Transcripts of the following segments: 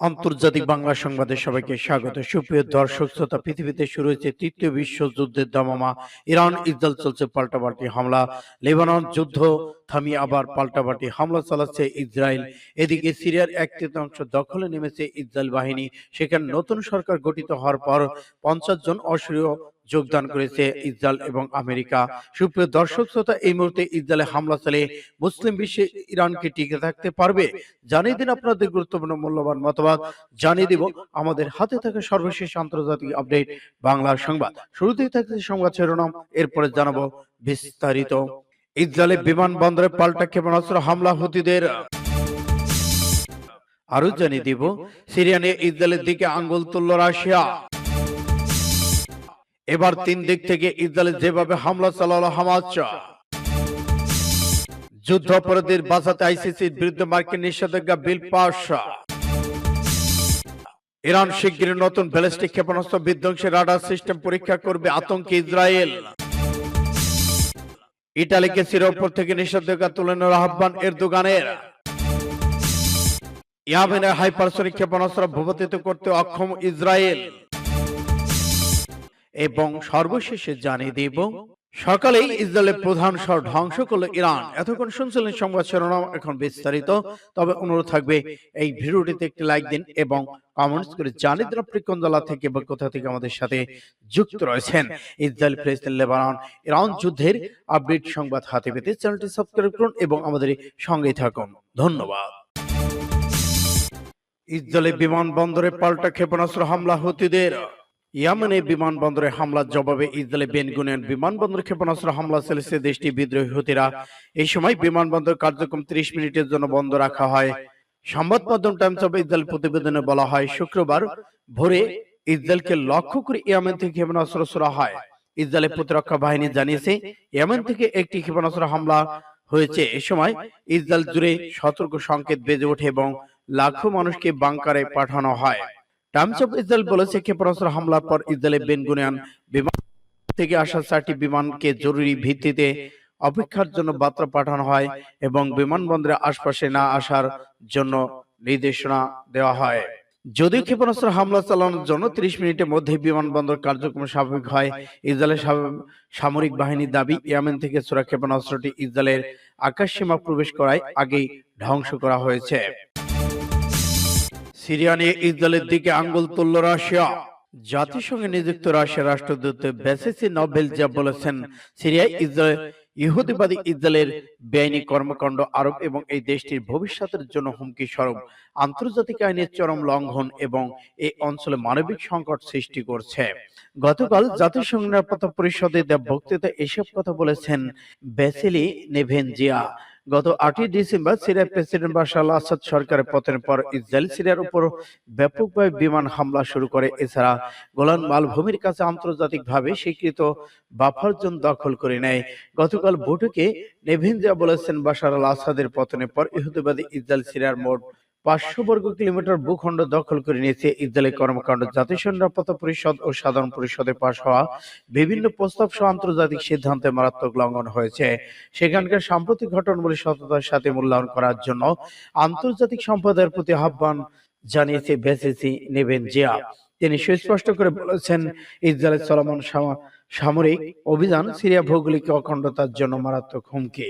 আন্তর্জাতিক বাংলা সংবাদে সবাইকে স্বাগত। সুপ্রিয় দর্শক শ্রোতা পৃথিবীতে শুরু হয়েছে তৃতীয় বিশ্বযুদ্ধের দমামা। ইরান ইসরায়েল চলছে পাল্টাপাল্টি হামলা। লেবানন যুদ্ধ থামিয়ে আবার পাল্টাপাল্টি হামলা চালাচ্ছে ইসরায়েল। এদিকে সিরিয়ার এক তৃতীয়াংশ দখলে নেমেছে ইসরায়েল বাহিনী। সেখানে নতুন সরকার গঠিত হওয়ার পর পঞ্চাশ জন অসুরীয় যোগদান করেছে ইসরায়েল এবং আমেরিকা। সুপ্রিয় দর্শক শ্রোতা, এই মুহূর্তে ইসরায়েলে হামলা চালিয়ে মুসলিম বিশ্বে ইরানকে টিকে থাকতে পারবে। জানিয়ে দিন আপনাদের গুরুত্বপূর্ণ মূল্যবান মতবাদ জানিয়ে দিব আমাদের হাতে থাকা সর্বশেষ আন্তর্জাতিক আপডেট বাংলা সংবাদ। শুরুতেই থাকছে সংবাদ শিরোনাম, এরপরে জানাব বিস্তারিত। ইসরায়েলে বিমানবন্দরে পাল্টা ক্ষেপণাস্ত্র হামলা হুতিদের। আরও জানিয়ে দিব সিরিয়ানে ইসরায়েলের দিকে আঙ্গুল তুলল রাশিয়া। এবার তিন দিক থেকে ইসরায়েল যেভাবে হামলা চালালো হামাজ যুদ্ধ অপরাধীর বাঁচাতে আইসিসির বিরুদ্ধে মার্কিন নিষেধাজ্ঞা বিল পাশ ইরান শিগগিরই নতুন ব্যালিস্টিক ক্ষেপণাস্ত্র বিধ্বংসী রাডার সিস্টেম পরীক্ষা করবে আতঙ্কে ইসরায়েল। ইটালিকে সিরোপর থেকে নিষেধাজ্ঞা তুলে নেওয়ার আহ্বান এরদোগানের। ইয়ামেনের হাইপারসনিক ক্ষেপণাস্ত্র ভূপাতিত করতে অক্ষম ইসরায়েল। এবং সর্বশেষে জানিয়ে দেব সকালেই ইসরায়েলের প্রধান শহর ধ্বংস করল ইরান। এতক্ষণ শুনছিলেন সংবাদ শিরোনাম এখন বিস্তারিত। তবে অনুরোধ থাকবে এই ভিডিওটিতে একটি লাইক দিন এবং কমেন্টস করে জানিয়ে দিন আপনি কোন জেলা থেকে বা কোথা থেকে আমাদের সাথে যুক্ত রয়েছেন। ইসরায়েল ফিলিস্তিন লেবানন ইরান যুদ্ধের আপডেট সংবাদ হাতে পেতে চ্যানেলটি সাবস্ক্রাইব করুন এবং আমাদের সঙ্গেই থাকুন। ধন্যবাদ। ইসরায়েলি বিমানবন্দরে পাল্টা ক্ষেপণাস্ত্র হামলা হুতিদের। ইয়ামেনে বিমানবন্দরে হামলার জবাবে ইসরায়েলি বেনগুনিয়ান বিমানবন্দর ক্ষেপণাস্ত্র হামলা চালিয়েছে দেশটি বিদ্রোহী হুতিরা। এই সময় বিমানবন্দর কার্যক্রম ত্রিশ মিনিটের জন্য বন্ধ রাখা হয়। সংবাদ মাধ্যম টাইমস অফ ইসরায়েল প্রতিবেদনে বলা হয়, শুক্রবার ভোরে ইসরায়েলকে লক্ষ্য করে ইয়ামেন থেকে ক্ষেপণাস্ত্র ছোড়া হয়। ইসরায়েলের প্রতিরক্ষা বাহিনী জানিয়েছে, ইয়ামেন থেকে একটি ক্ষেপণাস্ত্র হামলা হয়েছে। এ সময় ইসরায়েল জুড়ে সতর্ক সংকেত বেজে ওঠে এবং লাখো মানুষকে বাংকারে পাঠানো হয়। টাইমস অফ ইসরায়েল বলেছে ক্ষেপণাস্ত্র হামলার পর ইসরায়েলের বেনগুনিয়ান বিমান থেকে আসা চারটি বিমানকে জরুরি ভিত্তিতে অপেক্ষার জন্য বার্তা পাঠানো হয় এবং বিমানবন্দরের আশপাশে না আসার জন্য নির্দেশনা দেওয়া হয়। যদিও ক্ষেপণাস্ত্র হামলা চালানোর জন্য ত্রিশ মিনিটের মধ্যে বিমানবন্দর কার্যক্রম স্বাভাবিক হয়। ইসরায়েলের সামরিক বাহিনীর দাবি ইয়ামেন থেকে ছোড়া ক্ষেপণাস্ত্রটি ইসরায়েলের আকাশ সীমা প্রবেশ করায় আগেই ধ্বংস করা হয়েছে। সিরিয়া নিয়ে ইসরায়েলের দিকে আঙ্গুল তুলল রাশিয়া। জাতিসংঘে নিযুক্ত রাশিয়ার রাষ্ট্রদূত বেসেসি নভেল যা বলেছেন, সিরিয়ায় ইসরায়েল, ইহুদিবাদী ইসরায়েলের বেআইনি কর্মকাণ্ড আরোপ এবং এই দেশটির ভবিষ্যতের জন্য হুমকি স্বরূপ। আন্তর্জাতিক আইনের চরম লঙ্ঘন এবং এই অঞ্চলে মানবিক সংকট সৃষ্টি করছে। গতকাল জাতিসংঘ নিরাপত্তা পরিষদে দেব বক্তৃতা এসব কথা বলেছেন বেসিলি নেভেনজিয়া। গত আটই ডিসেম্বর সিরিয়ার প্রেসিডেন্ট বাশার আল আসাদ সরকারের পতনের পর ইসরায়েল সিরিয়ার উপর ব্যাপকভাবে বিমান হামলা শুরু করে। এছাড়া গোলান মালভূমির কাছে আন্তর্জাতিকভাবে স্বীকৃত বাফার জোন দখল করে নেয়। গতকাল বৈঠকে নেভিনজা বলেছেন বাশার আল আসাদের পতনের পর ইহুদিবাদী ইসরায়েল সিরিয়ার মোট পাঁচশো বর্গ কিলোমিটার ভূখণ্ড দখল করে নিয়েছে ইসরায়েলি কর্মকাণ্ড। জাতিসংঘ নিরাপত্তা পরিষদ ও সাধারণ পরিষদে পাশ হওয়া বিভিন্ন প্রস্তাব সহ আন্তর্জাতিক সিদ্ধান্তে মারাত্মক লঙ্ঘন হয়েছে। সেখানকার সাম্প্রতিক ঘটনাগুলি সততার সাথে মূল্যায়ন করার জন্য আন্তর্জাতিক সম্প্রদায়ের প্রতি আহ্বান জানিয়েছে বেসিসি নেবেন জিয়া তিনি সুস্পষ্ট করে বলেছেন ইসরায়েলের চলমান সামরিক অভিযান সিরিয়া ভৌগোলিক অখণ্ডতার জন্য মারাত্মক হুমকি।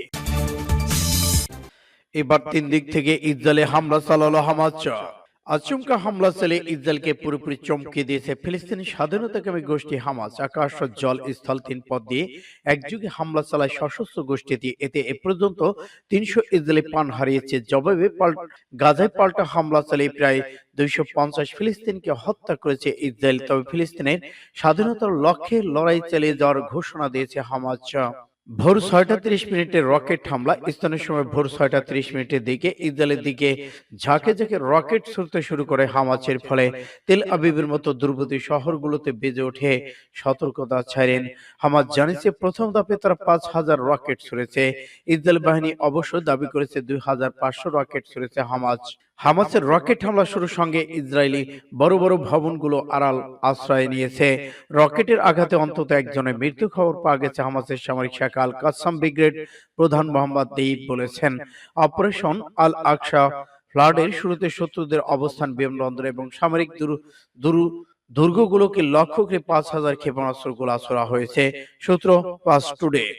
এবার তিন দিক থেকে ইসরায়েলে হামলা চালালো হামাজ আচমকা হামলা চালিয়ে ইসরায়েলকে পুরোপুরি চমকে দিয়েছে ফিলিস্তিনি স্বাধীনতাকামী গোষ্ঠী হামাজ আকাশ জল স্থল তিন পথ দিয়ে একযুগে হামলা চালায় সশস্ত্র গোষ্ঠীটি এতে এ পর্যন্ত তিনশো ইসরায়েলি প্রাণ হারিয়েছে। জবাবে গাজায় পাল্টা হামলা চালিয়ে প্রায় দুইশো পঞ্চাশ ফিলিস্তিনকে হত্যা করেছে ইসরায়েল। তবে ফিলিস্তিনের স্বাধীনতার লক্ষ্যে লড়াই চালিয়ে যাওয়ার ঘোষণা দিয়েছে হামাজ ভোর ছয়টা তিরিশ মিনিটে রকেট হামলা। স্থানীয় সময় ভোর ছয়টা তিরিশ মিনিটের দিকে ইসরায়েলের দিকে ঝাঁকে ঝাঁকে রকেট ছুড়তে শুরু করে হামাচের ফলে। তেল আবিবের মতো দুর্বতী শহরগুলোতে বেজে ওঠে সতর্কতা ছাড়েন হামাজ জানিয়েছে, প্রথম ধাপে তারা পাঁচ হাজার রকেট ছুড়েছে। ইসরায়েল বাহিনী অবশ্য দাবি করেছে, দুই হাজার পাঁচশো রকেট ছুড়েছে হামাজ হামাসের রকেট হামলা শুরুর সঙ্গে ইসরায়েলি বড় বড় ভবনগুলো আড়াল আশ্রয় নিয়েছে। রকেটের আঘাতে অন্তত একজনের মৃত্যু খবর পাওয়া গেছে হামাসের সামরিক শাখা আল কাসাম ব্রিগেড প্রধান মোহাম্মদ দেইব বলেছেন। অপারেশন আল আকসা ফ্লাডের শুরুতে শত্রুদের অবস্থান বিমানবন্দর এবং সামরিক দুর- দুর- দুর্গগুলোকে লক্ষ্য করে পাঁচ হাজার ক্ষেপণাস্ত্র গোলা ছোড়া হয়েছে। সূত্র পাঁচ টুডে।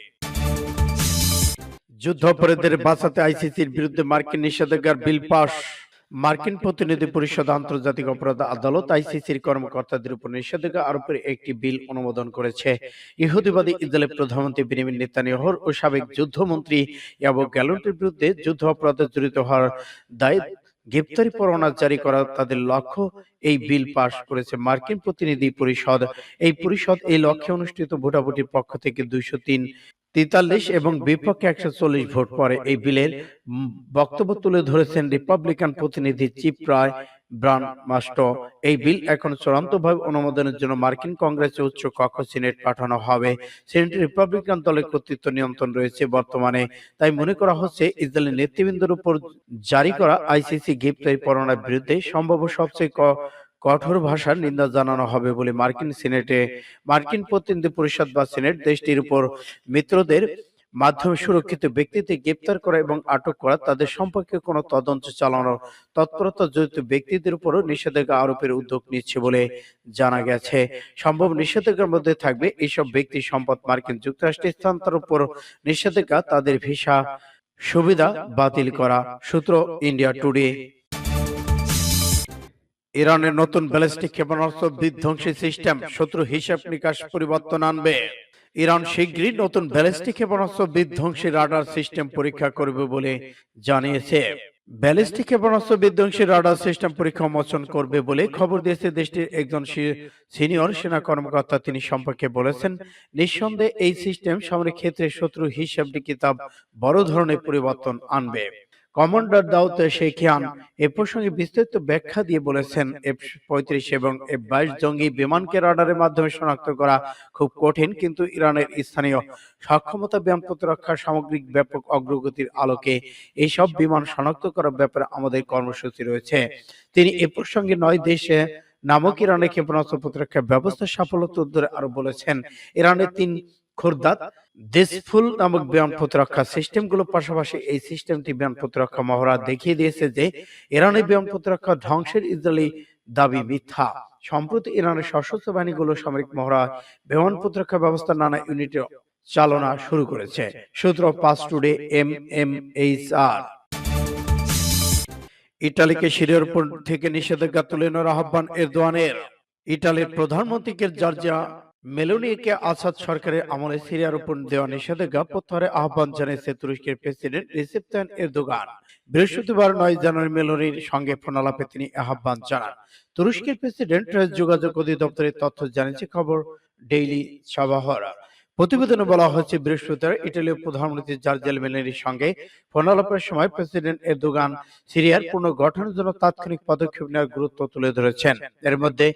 যুদ্ধাপরাধীদের বাঁচাতে আইসিসির বিরুদ্ধে মার্কিন নিষেধাজ্ঞার বিল পাস। মার্কিন প্রতিনিধি পরিষদ আন্তর্জাতিক অপরাধ আদালত আইসিসির কর্মকর্তাদের উপর নিষেধাজ্ঞা আরোপের একটি বিল অনুমোদন করেছে। ইহুদিবাদী ইসরায়েলের প্রধানমন্ত্রী বেনিমিন নেতানিয়াহুর ও সাবেক যুদ্ধমন্ত্রী ইয়াবো গ্যালন্টের বিরুদ্ধে যুদ্ধ অপরাধে জড়িত হওয়ার দায় গ্রেপ্তারি পরোয়ানা জারি করা তাদের লক্ষ্য এই বিল পাশ করেছে মার্কিন প্রতিনিধি পরিষদ। এই পরিষদ এই লক্ষ্যে অনুষ্ঠিত ভোটাভুটির পক্ষ থেকে দুইশো তিন তেতাল্লিশ এবং বিপক্ষে একশো চল্লিশ ভোট পরে এই বিলের বক্তব্য তুলে ধরেছেন রিপাবলিকান প্রতিনিধি চিপ রায় ব্রান মাস্টো এই বিল এখন চূড়ান্তভাবে অনুমোদনের জন্য মার্কিন কংগ্রেসে উচ্চ কক্ষ সিনেট পাঠানো হবে। সিনেটে রিপাবলিকান দলের কর্তৃত্ব নিয়ন্ত্রণ রয়েছে বর্তমানে। তাই মনে করা হচ্ছে ইসরায়েলের নেতৃবৃন্দের উপর জারি করা আইসিসি গ্রেপ্তারি পরোয়ানার বিরুদ্ধে সম্ভব সবচেয়ে ক- কঠোর ভাষার নিন্দা জানানো হবে বলে মার্কিন সিনেটে মার্কিন প্রতিনিধি পরিষদ বা সিনেট দেশটির উপর মিত্রদের মাধ্যমে সুরক্ষিত ব্যক্তিদের গ্রেপ্তার করা এবং আটক করা, তাদের সম্পর্কে কোনো তদন্ত চালানো, তৎপরতা জড়িত ব্যক্তিদের উপরও নিষেধাজ্ঞা আরোপের উদ্যোগ নিচ্ছে বলে জানা গেছে। সম্ভব নিষেধাজ্ঞার মধ্যে থাকবে এইসব ব্যক্তি সম্পদ মার্কিন যুক্তরাষ্ট্রের স্থানান্তর উপর নিষেধাজ্ঞা, তাদের ভিসা সুবিধা বাতিল করা। সূত্র ইন্ডিয়া টুডে। ইরানের নতুন ব্যালিস্টিক ক্ষেপণাস্ত্র বিধ্বংসী সিস্টেম শত্রু হিসাব নিকাশ পরিবর্তন আনবে। ইরান শীঘ্রই নতুন ব্যালিস্টিক ক্ষেপণাস্ত্র বিধ্বংসী রাডার সিস্টেম পরীক্ষা করবে বলে জানিয়েছে। ব্যালিস্টিক ক্ষেপণাস্ত্র বিধ্বংসী রাডার সিস্টেম পরীক্ষা মোচন করবে বলে খবর দিয়েছে দেশটির একজন সিনিয়র সেনা কর্মকর্তা। তিনি সম্পর্কে বলেছেন নিঃসন্দেহে এই সিস্টেম সামরিক ক্ষেত্রে শত্রু হিসাব কিতাব বড় ধরনের পরিবর্তন আনবে। কমান্ডার দাউদ শেখিয়ান এ প্রসঙ্গে বিস্তারিত ব্যাখ্যা দিয়ে বলেছেন, এফ পঁয়ত্রিশ এবং এফ বাইশ জঙ্গি বিমানকে রাডারের মাধ্যমে শনাক্ত করা খুব কঠিন, কিন্তু ইরানের স্থানীয় সক্ষমতা ব্যায়াম প্রতিরক্ষা সামগ্রিক ব্যাপক অগ্রগতির আলোকে এইসব বিমান শনাক্ত করার ব্যাপারে আমাদের কর্মসূচি রয়েছে। তিনি এ প্রসঙ্গে নয় দেশে নামক ইরানের ক্ষেপণাস্ত্র প্রতিরক্ষা ব্যবস্থা সাফল্য উদ্ধারে আরও বলেছেন, ইরানের তিন খুরদাত দেশফুল নামক বিমান প্রতিরক্ষা সিস্টেমগুলোর পাশাপাশি এই সিস্টেমটি বিমান প্রতিরক্ষা মহড়া দেখিয়ে দিয়েছে যে ইরানের বিমান প্রতিরক্ষা ধ্বংসের ইসরায়েলি দাবি মিথ্যা। সম্প্রতি ইরানের সশস্ত্র বাহিনীগুলো সামরিক মহড়া বিমান প্রতিরক্ষা ব্যবস্থা নানা ইউনিটে চালনা শুরু করেছে। সূত্র Pars Today M M H R. ইটালিকে সিরিয়ার উপর থেকে নিষেধাজ্ঞা তুলে নেওয়ার আহ্বান এরদোয়ানের। ইটালির প্রধানমন্ত্রীকে জর্জিয়া মেলোনিকে আসাদ সরকারের আমলে সিরিয়ার উপর দেওয়া নিষেধাজ্ঞা প্রত্যাহারের আহ্বান জানিয়েছে তুরস্কের প্রেসিডেন্ট রিসেপ এর এরদোগান। বৃহস্পতিবার নয় জানুয়ারি মেলোনির সঙ্গে ফোনালাপে তিনি আহ্বান জানান। তুরস্কের প্রেসিডেন্ট যোগাযোগ অধিদপ্তরের তথ্য জানিয়েছে খবর ডেইলি সাবাহরা প্রতিবেদনে বলা হয়েছে, বৃহস্পতিবার ইটালীয় প্রধানমন্ত্রী জার্জেল মেলেনির সঙ্গে ফোনালাপের সময় প্রেসিডেন্ট এরদোগান সিরিয়ার পুনর্গঠনের জন্য তাৎক্ষণিক পদক্ষেপ নেওয়ার গুরুত্ব তুলে ধরেছেন। এর মধ্যে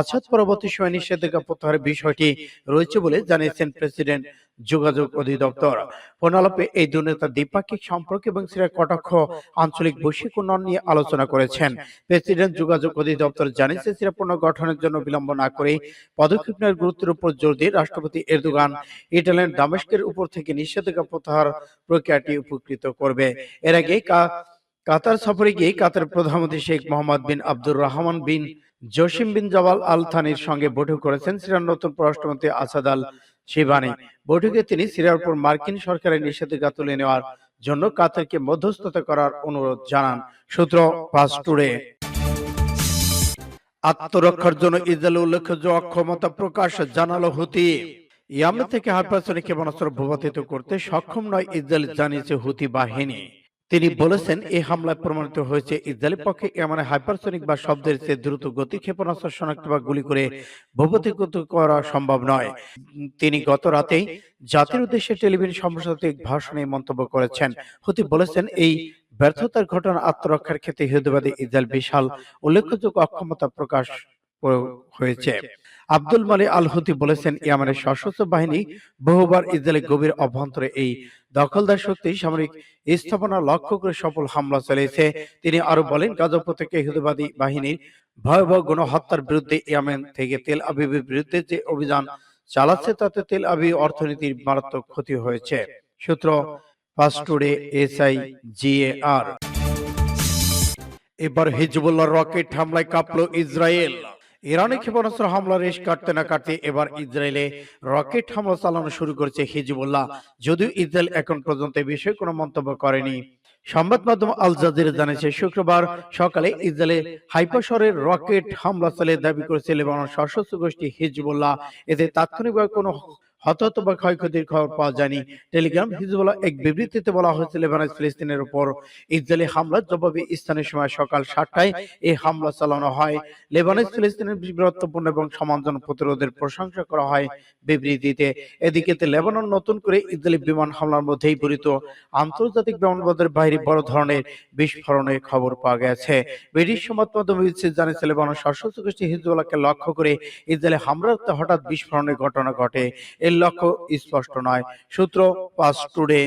আসাদ পরবর্তী সময় নিষেধাজ্ঞা প্রত্যাহারের বিষয়টি রয়েছে বলে জানিয়েছেন প্রেসিডেন্ট যোগাযোগ অধিদপ্তর। ফোনালাপে এই দুই নেতা দ্বিপাক্ষিক সম্পর্ক এবং সিরিয়ার কটাক্ষ আঞ্চলিক বৈশ্বিক উন্নয়ন নিয়ে আলোচনা করেছেন। প্রেসিডেন্ট যোগাযোগ অধিদপ্তর জানিয়েছে সিরিয়া পুনর্গঠনের জন্য বিলম্ব না করে পদক্ষেপ নেওয়ার গুরুত্বের উপর জোর দিয়ে রাষ্ট্রপতি এরদোগান ইটালিয়ান দামেস্কের উপর থেকে নিষেধাজ্ঞা প্রত্যাহার প্রক্রিয়াটি উপকৃত করবে। এর আগে কাতার সফরে গিয়ে কাতার প্রধানমন্ত্রী শেখ মোহাম্মদ বিন আব্দুর রহমান বিন জসিম বিন জওয়াল আল থানির সঙ্গে বৈঠক করেছেন। সিরিয়ার নতুন পররাষ্ট্রমন্ত্রী আসাদ আল শিবানি। বৈঠকে তিনি সিরিয়ার উপর মার্কিন সরকারের নিষেধাজ্ঞা তুলে নেওয়ার জন্য কাতারকে মধ্যস্থতা করার অনুরোধ জানান। সূত্র পাস টুডে। আত্মরক্ষার জন্য ইসরায়েল উল্লেখযোগ্য অক্ষমতা প্রকাশ জানালো হুতি। ইয়ামে থেকে হাইপারসনিক ক্ষেপণাস্ত্র ভূপাতিত করতে সক্ষম নয় ইসরায়েল, জানিয়েছে হুতি বাহিনী। তিনি বলেছেন এই হামলায় প্রমাণিত হয়েছে ইসরায়েলের পক্ষে এমন হাইপারসনিক বা শব্দের চেয়ে দ্রুত গতি ক্ষেপণাস্ত্র শনাক্ত বা গুলি করে ভূপাতিত করা সম্ভব নয়। তিনি গত রাতেই জাতির উদ্দেশ্যে টেলিভিশন সম্প্রসারিত এক ভাষণে মন্তব্য করেছেন। হুতি বলেছেন এই ব্যর্থতার ঘটনা আত্মরক্ষার ক্ষেত্রে ইহুদিবাদী ইসরায়েল বিশাল উল্লেখযোগ্য অক্ষমতা প্রকাশ হয়েছে। আব্দুল মালি আল হুতি বলেছেন ইয়ামানের সশস্ত্র বাহিনী বহুবার ইসরায়েলের গভীর অভ্যন্তরে এই দখলদার শক্তি সামরিক স্থাপনা লক্ষ্য করে সফল হামলা চালিয়েছে। তিনি আরও বলেন গাজা উপত্যকা ইহুদিবাদী বাহিনীর ভয়াবহ গণহত্যার বিরুদ্ধে ইয়ামেন থেকে তেল আবিবের বিরুদ্ধে যে অভিযান চালাচ্ছে তাতে তেল আবি অর্থনীতির মারাত্মক ক্ষতি হয়েছে। সূত্র টুডে এসআই জিএআর এবার হিজবুল্লাহ রকেট হামলায় কাঁপলো ইসরায়েল। ইরানি ক্ষেপণাস্ত্র হামলা রেশ কাটতে না কাটতে এবার ইসরায়েলে রকেট হামলা চালানো শুরু করেছে হিজবুল্লাহ। যদিও ইসরায়েল এখন পর্যন্ত এ বিষয়ে কোনো মন্তব্য করেনি। সংবাদ মাধ্যম আল জাজিরা জানিয়েছে শুক্রবার সকালে ইসরায়েলে হাইফা শহরে রকেট হামলা চালিয়ে দাবি করেছে লেবানন সশস্ত্র গোষ্ঠী হিজবুল্লাহ। এতে তাৎক্ষণিকভাবে কোনো হতাহত বা ক্ষয়ক্ষতির খবর পাওয়া যায়নি। টেলিগ্রাম, হিজবুল্লাহ এক বিবৃতিতে বলা হয়েছে, লেবানন, ফিলিস্তিনের উপর ইসরায়েলি হামলার জবাবে স্থানীয় সময় সকাল সাতটায় এই হামলা চালানো হয়। লেবানন, ফিলিস্তিনের বীরত্বপূর্ণ এবং সমাধান প্রতিরোধের প্রশংসা করা হয় বিবৃতিতে। এদিকে লেবানন নতুন করে ইসরায়েলি বিমান হামলার মধ্যেই পরিত আন্তর্জাতিক বিমানবন্দরের বাইরে বড় ধরনের বিস্ফোরণের খবর পাওয়া গেছে। ব্রিটিশ সংবাদ মাধ্যম জানিয়েছে, লেবানন সশস্ত্র গোষ্ঠী হিজবুল্লাহকে লক্ষ্য করে ইসরায়েলি হামলাতে হঠাৎ বিস্ফোরণের ঘটনা ঘটে। এর লক্ষ্য স্পষ্ট নয়। সূত্র পাস টুডে